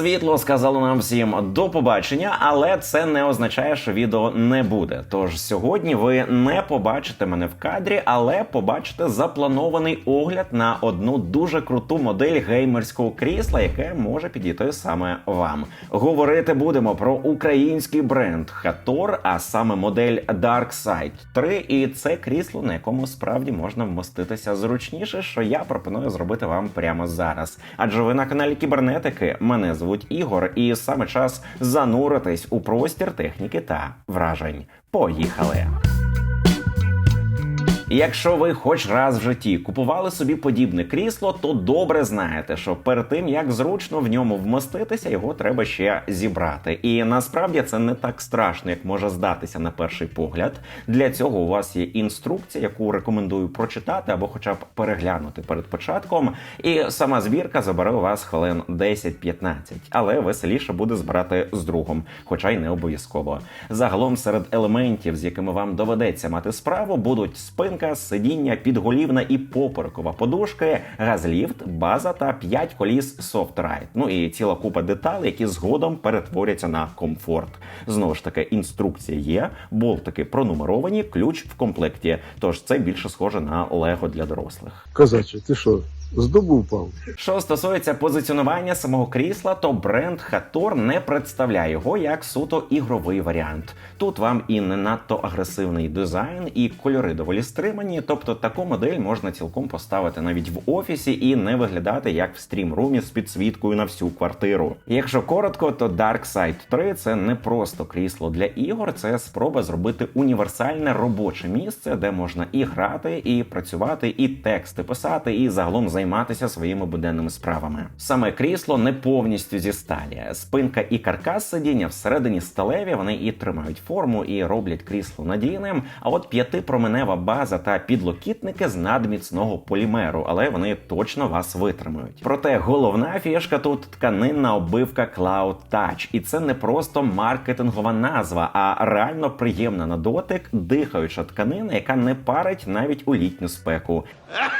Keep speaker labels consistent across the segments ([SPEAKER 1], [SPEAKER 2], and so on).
[SPEAKER 1] Світло сказало нам всім до побачення, але це не означає, що відео не буде. Тож сьогодні ви не побачите мене в кадрі, але побачите запланований огляд на одну дуже круту модель геймерського крісла, яке може підійти саме вам. Говорити будемо про український бренд Хатор, а саме модель Darkside 3. І це крісло, на якому справді можна вмоститися зручніше, що я пропоную зробити вам прямо зараз. Адже ви на каналі кібернетики. Мене звуть Ігор, і саме час зануритись у простір техніки та вражень. Поїхали! Якщо ви хоч раз в житті купували собі подібне крісло, то добре знаєте, що перед тим як зручно в ньому вмоститися, його треба ще зібрати. І насправді це не так страшно, як може здатися на перший погляд. Для цього у вас є інструкція, яку рекомендую прочитати або, хоча б переглянути перед початком. І сама збірка забере у вас хвилин 10-15, але веселіше буде збирати з другом, хоча й не обов'язково. Загалом серед елементів, з якими вам доведеться мати справу, будуть спинка, сидіння, підголівна і поперекова подушки, газліфт, база та 5 коліс Softride. Ну і ціла купа деталей, які згодом перетворяться на комфорт. Знову ж таки, інструкція є, болтики пронумеровані, ключ в комплекті. Тож це більше схоже на Лего для дорослих.
[SPEAKER 2] Козаче, ти що, з дубу впав?
[SPEAKER 1] Що стосується позиціонування самого крісла, то бренд Хатор не представляє його як суто ігровий варіант. Тут вам і не надто агресивний дизайн, і кольори доволі стримані. Тобто таку модель можна цілком поставити навіть в офісі і не виглядати як в стрім-румі з підсвіткою на всю квартиру. Якщо коротко, то Darkside 3 це не просто крісло для ігор, це спроба зробити універсальне робоче місце, де можна і грати, і працювати, і тексти писати, і загалом займатися своїми буденними справами. Саме крісло не повністю зі сталі. Спинка і каркас сидіння всередині сталеві, вони і тримають форму, і роблять крісло надійним. А от п'ятипроменева база та підлокітники з надміцного полімеру, але вони точно вас витримають. Проте головна фішка тут тканинна оббивка Cloud Touch. і це не просто маркетингова назва, а реально приємна на дотик, дихаюча тканина, яка не парить навіть у літню спеку.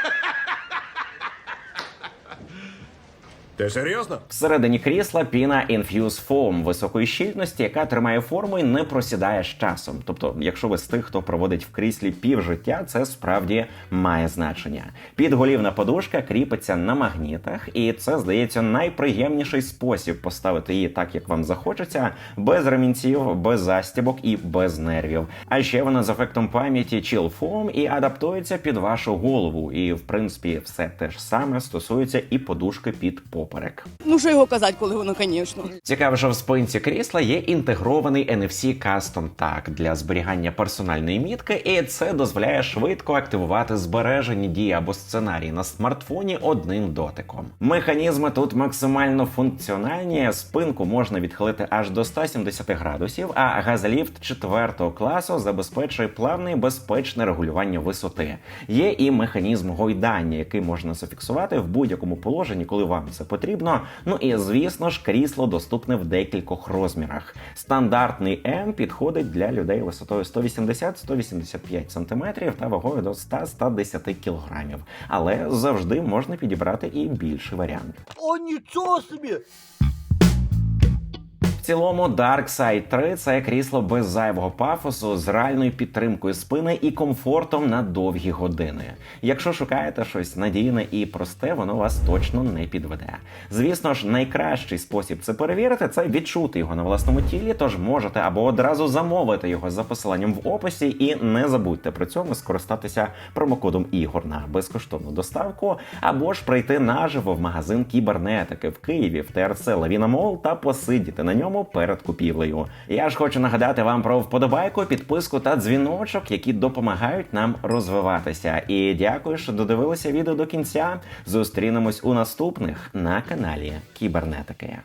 [SPEAKER 3] Ти серйозно?
[SPEAKER 1] Всередині крісла піна Infuse Foam високої щільності, яка тримає форму і не просідає з часом. Тобто, якщо ви з тих, хто проводить в кріслі пів життя, це справді має значення. Підголівна подушка кріпиться на магнітах, і це здається найприємніший спосіб поставити її так, як вам захочеться, без ремінців, без застібок і без нервів. А ще вона з ефектом пам'яті Chill Foam і адаптується під вашу голову. І в принципі, все те ж саме стосується і подушки під поперек.
[SPEAKER 4] Ну що його казати, коли воно, звісно.
[SPEAKER 1] Цікаво, що в спинці крісла є інтегрований NFC Custom Tag для зберігання персональної мітки, і це дозволяє швидко активувати збережені дії або сценарії на смартфоні одним дотиком. Механізми тут максимально функціональні. Спинку можна відхилити аж до 170 градусів, а газліфт четвертого класу забезпечує плавне і безпечне регулювання висоти. Є і механізм гойдання, який можна зафіксувати в будь-якому положенні, коли вам це потрібно. Ну і звісно ж, крісло доступне в декількох розмірах. Стандартний М підходить для людей висотою 180-185 см та вагою до 100-110 кг. Але завжди можна підібрати і більший варіант.
[SPEAKER 5] О, нічого собі!
[SPEAKER 1] В цілому Darkside 3 це крісло без зайвого пафосу з реальною підтримкою спини і комфортом на довгі години. Якщо шукаєте щось надійне і просте, воно вас точно не підведе. Звісно ж, найкращий спосіб це перевірити це відчути його на власному тілі. Тож можете або одразу замовити його за посиланням в описі, і не забудьте при цьому скористатися промокодом ігор на безкоштовну доставку, або ж прийти наживо в магазин кібернетики в Києві в ТРЦ Лавіна Мол та посидіти на ньому перед купівлею. Я ж хочу нагадати вам про вподобайку, підписку та дзвіночок, які допомагають нам розвиватися. І дякую, що додивилися відео до кінця. Зустрінемось у наступних на каналі Кібернетики.